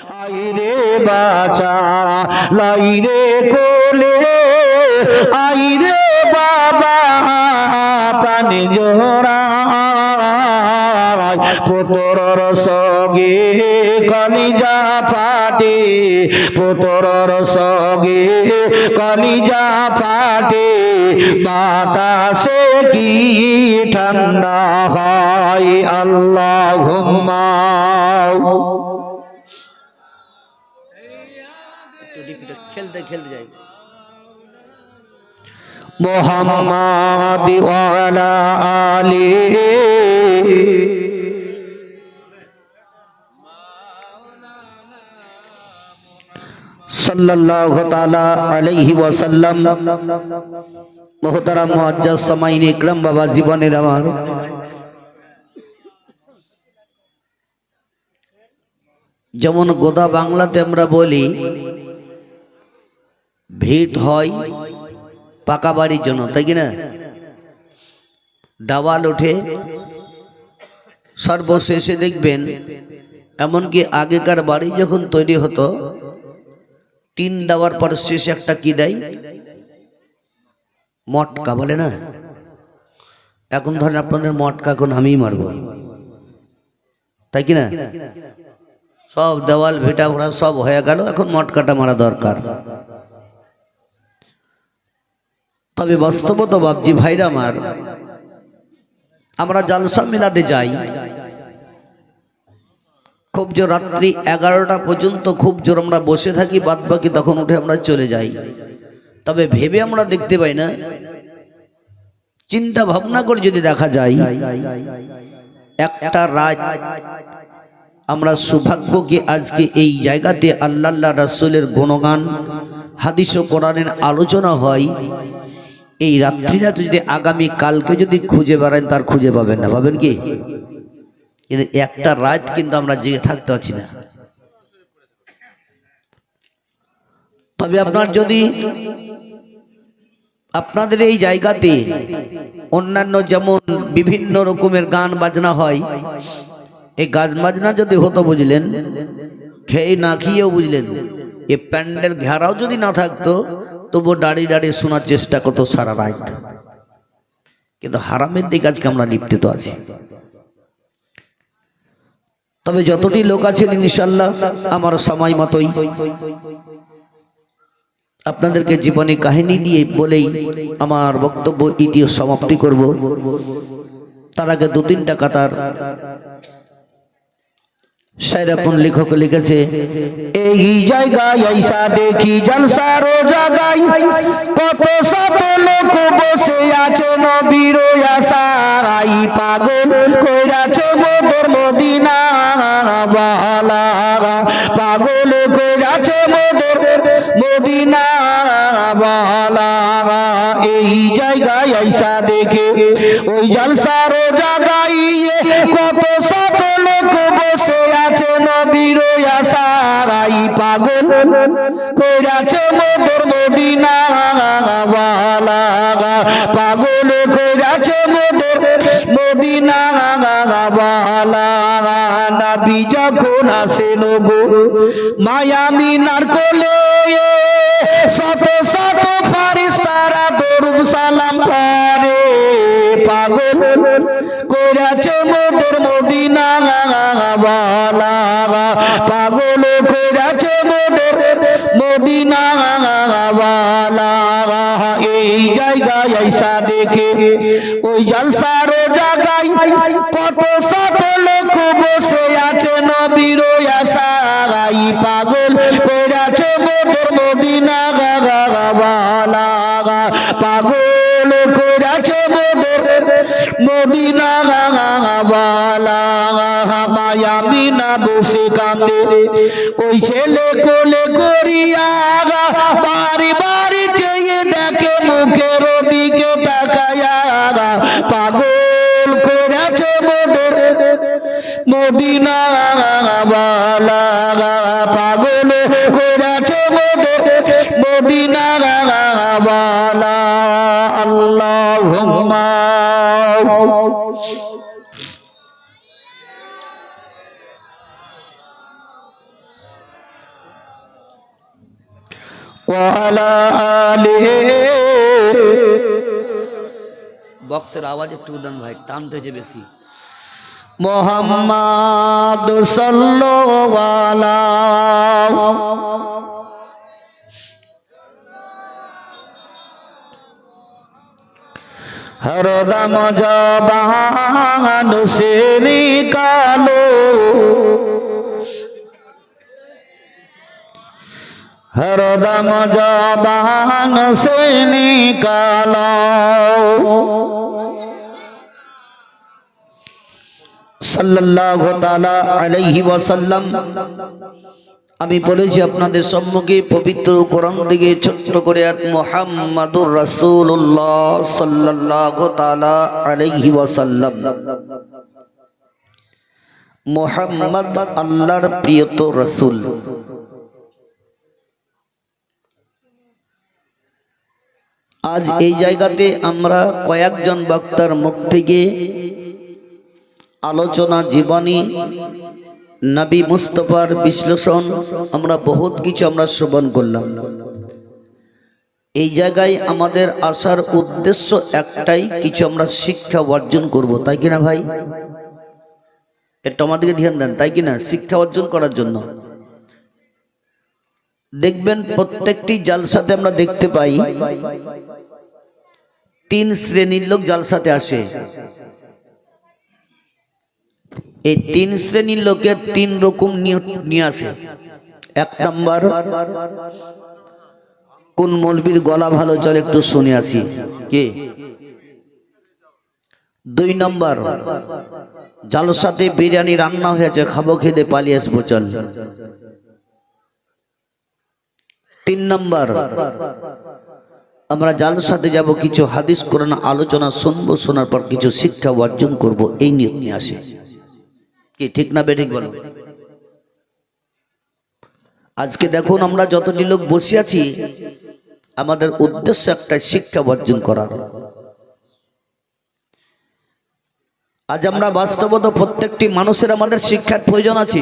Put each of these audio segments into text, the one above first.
আইরে বাচা, লাইরে কোলে, আইরে বাবা, প্রাণী জোড়া পুতরর সগে কলিজা ফাটে পুতরর সগে কলিজা ফাটে, বাতাসে কি ঠান্ডা হয়? আল্লাহ খেলতে খেলতে যাই আলী। বাবা জীবনের যেমন গোদা বাংলাতে আমরা বলি ভিড় হয় পাকা বাড়ির জন্য, তাই কি না? দাওয়াল ওঠে, সর্বশেষে দেখবেন, এমনকি আগেকার বাড়ি যখন তৈরি হতো টিন দেওয়ার পর শেষে একটা কি দেয়? মটকা বলে না? এখন ধরেন আপনাদের মটকা এখন আমিই মারব। তাই কি না? সব দেওয়াল, ভেটা, ভরা সব হয়ে গেল, এখন মটকাটা মারা দরকার। তবে বাস্তবত বাবজি ভাইরা আমার, আমরা জালসা মিলাতে যাই। খুব জোর রাত্রি এগারোটা পর্যন্ত খুব জোর আমরা বসে থাকি বাদ বাকি তখন উঠে আমরা চলে যাই। তবে ভেবে আমরা দেখতে পাই না, চিন্তা ভাবনা করে যদি দেখা যায়, একটা রাত আমরা সৌভাগ্য কি আজকে এই জায়গাতে আল্লাহ রাসুলের গুণগান হাদিস ও কোরআনের আলোচনা হয় এই রাত্রিটা যদি আগামী কালকে যদি খুঁজে বেড়ান তার খুঁজে পাবেন না। পাবেন কি? কিন্তু একটা রাত কিন্তু আমরা জেগে থাকতে পারছি না। তবে আপনার যদি আপনাদের এই জায়গাতে অন্যান্য যেমন বিভিন্ন রকমের গান বাজনা হয়, এই গান বাজনা যদি হতো বুঝলেন, খেয়ে না খেয়েও বুঝলেন, এ প্যান্ডেল ঘেরাও যদি না থাকতো তবু দাঁড়িয়ে দাঁড়িয়ে শোনার চেষ্টা করতো সারা রাত। কিন্তু হারামের দিকে আজকে আমরা লিপ্তিত আছি। তবে যতটি লোক আছেন ইনশাল্লাহ আমার সময় মতোই। আপনাদেরকে জীবনে কাহিনী দিয়ে বলেই আমার বক্তব্য ইতিও সমাপ্তি করব। তার আগে দু তিনটা কাতার সাইরাপুন লেখক লিখেছে এই জায়গায় আইসা দেখি জলসারো জায়গায় কত শত লোক বসে আছে নবীর আশারাই পাগল কইরাছে মোদর মদিনা বালা পাগল কইরাছে মোদর মদিনা বালা এই জায়গায় আইসা দেখে ওই জলসারো জায়গায় কত শত লোক বসে আছে নবীর আশারাই পাগল। কইরাছে মোদর মদিনা পাগল কইরাছে মোদর মদিনা নবী যখন আসেন গো মায়ামি নারকলে শত শত ফারিস্তারা দরুদ সালাম পাগল কইরাছে মোদর মদিনা পাগল কইরাছে মোদর মদিনা এই জায়গায় আইসা দেখে ওই জলসারো জায়গায় কত শত লোক বসে আছে নবীর আশারাই। পাগল কইরাছে মোদর মদিনা, বালা। পাগল কইরাছে মোদর মদিনা বালা মায়ামি না বসে কান্দে ওই ছেলে কোলে করিয়া বাড়ি বাড়ি চেয়ে দেখে মুখের দিকে তাকায়া পাগল করেছে মোদের মদিনা বালা পাগল করেছে মোদের মদিনা বালা বক্সের আওয়াজ একটু উদান ভাই টানতে যে বেশি। মোহাম্মদ সাল্লাল্লাহু আলাইহি ওয়া সাল্লাম হরদম জবান সে নিকালো হরদম জবান সে নিকালো সাল্লাল্লাহু তাআলা আলাইহি ওয়াসাল্লাম আমি বলেছি আপনাদের সম্মুখে পবিত্র কোরআন থেকে ছোট্ট করে এক মোহাম্মদুর রাসূলুল্লাহ সাল্লাল্লাহু তাআলা আলাইহি ওয়াসাল্লাম। মোহাম্মদ আল্লাহর প্রিয়ত রাসূল। আজ এই জায়গাতে আমরা কয়েকজন বক্তার মুখ থেকে আলোচনা জীবনী নবী মুস্তফার বিশ্লেষণ আমরা বহুত কিছু আমরা শ্রবণ করলাম। এই জায়গায় আমাদের আসার উদ্দেশ্য একটাই, কিছু আমরা শিক্ষা অর্জন করব, তাই কিনা ভাই? এটা আমাদেরকে ধ্যান দেন, তাই কিনা? শিক্ষা অর্জন করার জন্য। দেখবেন প্রত্যেকটি জালসাতে আমরা দেখতে পাই, তিন শ্রেণির লোক জালসাতে আসে। এই তিন শ্রেণির লোকের তিন রকম নিয়ে আসে। এক নাম্বার, কোন মলবির গলা ভালো চলে একটু শুনে আসি। কে? দুই নম্বর জালসাতে বিরিয়ানি রান্না হয়েছে, খাব, খেতে পালিয়ে আসব, চল। তিন নম্বর, আমরা জালসাতে যাব, কিছু হাদিস, কোরআন আলোচনা শুনব, শোনার পর কিছু শিক্ষা অর্জন করব, এই নিয়ত নিয়ে আসে। কি ঠিক না বেঠিক বলো? আজকে দেখুন আমরা যতটি লোক বসে আছি, আমাদের উদ্দেশ্য একটা শিক্ষা অর্জন করার আজ আমরা বাস্তবত প্রত্যেকটি মানুষের আমাদের শিক্ষার প্রয়োজন আছে।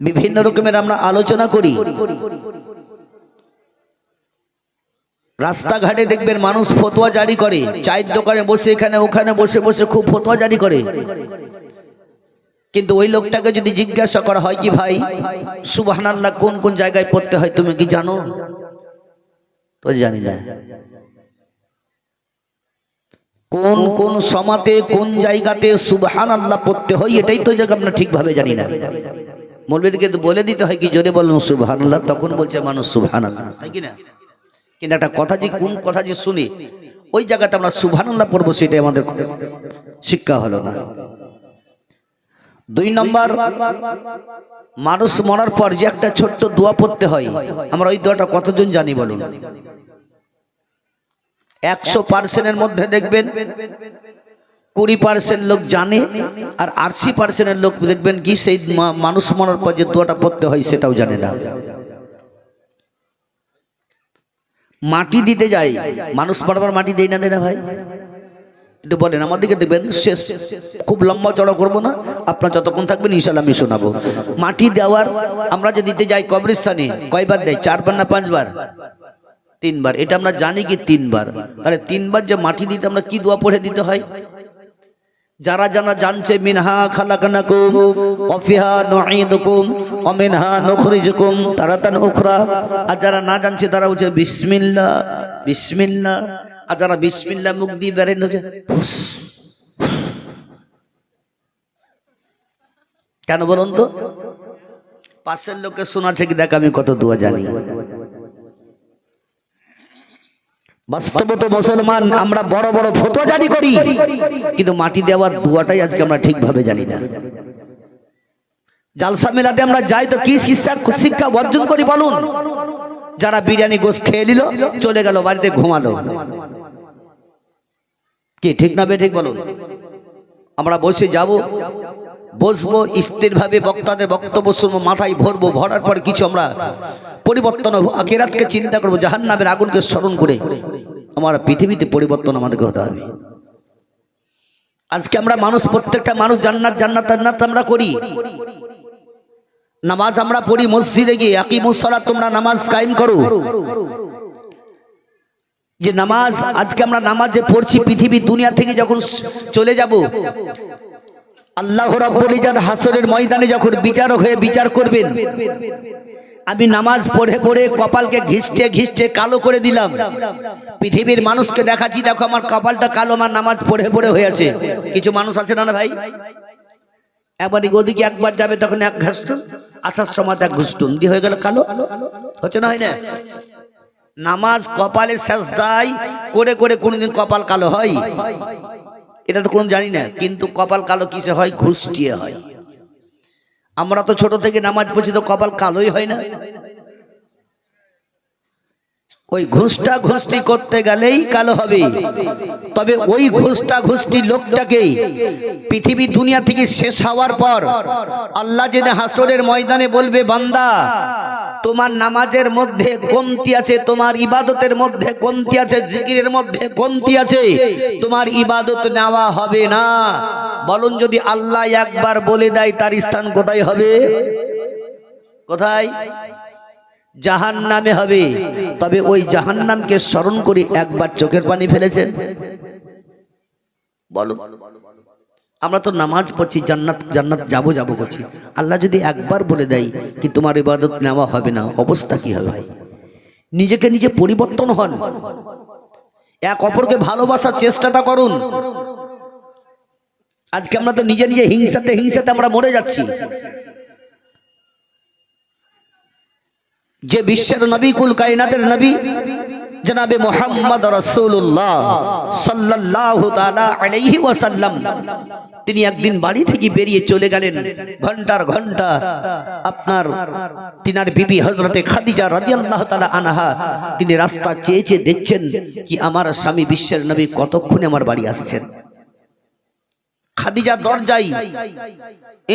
বিভিন্ন রকমের আমরা আলোচনা করি। রাস্তাঘাটে দেখবেন মানুষ ফতোয়া জারি করে, চায়ের দোকানে বসে, এখানে ওখানে বসে বসে খুব ফতোয়া জারি করে। কিন্তু ওই লোকটাকে যদি জিজ্ঞাসা করা হয় কি ভাই সুবাহান আল্লাহ কোন কোন জায়গায় পড়তে হয়, তুমি কি জানো? তো জানি না। কোন কোন সমাতে, কোন জায়গাতে সুবহান আল্লাহ পড়তে হয়, এটাই তো জায়গা আমরা ঠিকভাবে জানি না। মৌলবীদেরকে বলে দিতে হয় কি, জোরে বলুন সুবহান আল্লাহ তখন বলছে মানুষ সুবহান আল্লাহ তাই কি না? কিন্তু একটা কথা যে কোন কথা যে শুনি, ওই জায়গাতে আমরা সুবহানাল্লাহ পড়ব সেটাই আমাদের শিক্ষা হলো না। দুই নম্বর, মানুষ মরার পর যে একটা ছোট্ট দোয়া পড়তে হয়, আমরা ওই দোয়াটা কতজন জানি বলুন? একশো পার্সেন্টের মধ্যে দেখবেন, কুড়ি পার্সেন্ট লোক জানে আর আশি পার্সেন্টের লোক দেখবেন কি সেই মানুষ মরার পর যে দোয়াটা পড়তে হয় সেটাও জানে না। মাটি দিতে যাই। মানুষ বারবার মাটি দেয় না দেয় না ভাই? একটু বলেন আমাদেরকে দেবেন শেষ। খুব লম্বা চড়া করব না। আপনার যতক্ষণ থাকবেন ইনশাল্লাহ আমি শোনাবো। মাটি দেওয়ার আমরা যে দিতে যাই কবরস্থানে, কয়বার দেয়? চারবার না পাঁচবার? তিনবার। এটা আমরা জানি কি তিনবার। তাহলে তিনবার যে মাটি দিতে আমরা কি দোয়া পড়ে দিতে হয়? যারা যারা জানছে, মিনহা খালাকানাকুম, অফিহা নুঈদুকুম অমিনহা নুখরিজুকুম তারাতান উখরা। আর যারা না জানছে, তারা হচ্ছে বিসমিল্লাহ বিসমিল্লাহ আর যারা বিসমিল্লাহ মুখ দিয়ে বেরেন হচ্ছে কেন বলুন তো? পাশের লোকে শোনাচ্ছে কি, দেখ আমি কত দোয়া জানি। বাস্তবত মুসলমান, আমরা বড় বড় ফতোয়া জারি করি। কিন্তু মাটি দেওয়ার দুয়াটাই আজকে আমরা ঠিকভাবে জানি না। জালসা মেলাতে আমরা যাই তো কি শিক্ষা শিক্ষা অর্জন করি বলুন? যারা বিরিয়ানি গোস খেয়ে নিল, চলে গেল, বাড়িতে ঘুমালো। কি, ঠিক না বে ঠিক বলুন? আমরা বসে যাব, বসবো, স্থিরভাবে বক্তাদের বক্তব্য শুনব, মাথায় ভরবো, ভরার পর কিছু আমরা পরিবর্তন হব, আখেরাতকে চিন্তা করব জাহান নামের আগুনকে স্মরণ করে। আমার পৃথিবীতে পরিবর্তন আমাদেরকে হতে হবে। আজকে আমরা মানুষ, প্রত্যেকটা মানুষ জান্নাত জান্নাত জান্নাত আমরা করি। নামাজ আমরা পড়ি, মসজিদে গিয়ে একই মুসলা তোমরা নামাজ কায়েম করো। যে নামাজ, আজকে আমরা নামাজে পড়ছি পৃথিবী, দুনিয়া থেকে যখন চলে যাব, আল্লাহ রাব্বুল ইজাদ হাসরের ময়দানে যখন বিচারক হয়ে বিচার করবেন আমি নামাজ পড়ে পড়ে কপালকে ঘিষ্টে ঘিষ্টে কালো করে দিলাম। পৃথিবীর মানুষকে দেখাচ্ছি, দেখো আমার কপালটা কালো, আমার নামাজ পড়ে পড়ে হয়েছে। কিছু মানুষ আছে না ভাই? একবার ওদিকে একবার যাবে, তখন এক ঘাসটুন আসার সময় এক ঘুষটুন দিয়ে হয়ে গেল কালো। হচ্ছে না হয় না? নামাজ কপালে শেষ দায় করে করে কোনোদিন কপাল কালো হয়। এটা তো কোনো জানি না, কিন্তু কপাল কালো কিসে হয়? ঘুষ হয়। আমরা তো ছোট থেকে নামাজ পড়ছি তো কপাল কালোই হয় না। ওই ঘুষটা ঘুষটি করতে গেলেই কালো হবে। তবে ওই ঘুষটা ঘুষটি লোকটাকে পৃথিবী দুনিয়া থেকে শেষ হওয়ার পর আল্লাহ জেনে হাসরের ময়দানে বলবে, বান্দা তোমার নামাজের মধ্যে কমতি আছে, তোমার ইবাদতের মধ্যে কমতি আছে, জিকিরের মধ্যে কমতি আছে, তোমার ইবাদত নেওয়া হবে না। বলুন যদি আল্লাহ একবার বলে দেয় তার স্থান কোথায় হবে? কোথায়? জাহান নামে হবে। তবে ওই জাহান নামকে স্মরণ করে একবার চোখের পানি ফেলেছেন। বলো আমরা তো নামাজ পড়ছি, জান্নাত জান্নাত যাব যাব করছি। আল্লাহ যদি একবার বলে দেয় কি তোমার ইবাদত নেওয়া হবে না, অবস্থা কি হবে ভাই? নিজেকে নিজে পরিবর্তন হন। এক অপরকে ভালোবাসার চেষ্টাটা করুন। আজকে আমরা তো নিজে নিজে হিংসাতে হিংসাতে আমরা মরে যাচ্ছি। যে বিশ্বের নবী, কুল কায়নাতের নবী জনাবে মোহাম্মদ রসুল্লাহ তাআলা আলাইহি ওয়াসাল্লাম। তিনি একদিন বাড়ি থেকে বেরিয়ে চলে গেলেন। ঘণ্টার ঘণ্টা আপনার তিনার বিবি হজরতে খাদিজা রাদিয়াল্লাহু তাআলা আনহা তিনি রাস্তা চেয়ে চেয়ে দেখছেন কি আমার স্বামী বিশ্বের নবী কতক্ষণে আমার বাড়ি আসছেন। খাদিজা দরজাই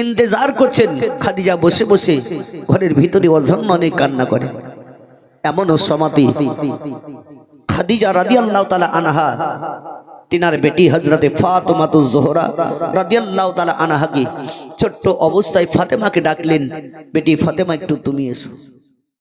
ইন্তজার করছেন। খাদিজা বসে বসে ঘরের ভিতরে অঝন্ননে কান্না করে। এমনও সমাধি। খাদিজা রাদিয়াল্লাহু তালা আনহা, তিনার বেটি হজরতে ফাতেমাতুজ জোহরা রাদিয়াল্লাহু তাআলা আনহাকে ছোট্ট অবস্থায় ফাতেমাকে ডাকলেন, বেটি ফাতেমা, একটু তুমি এসো।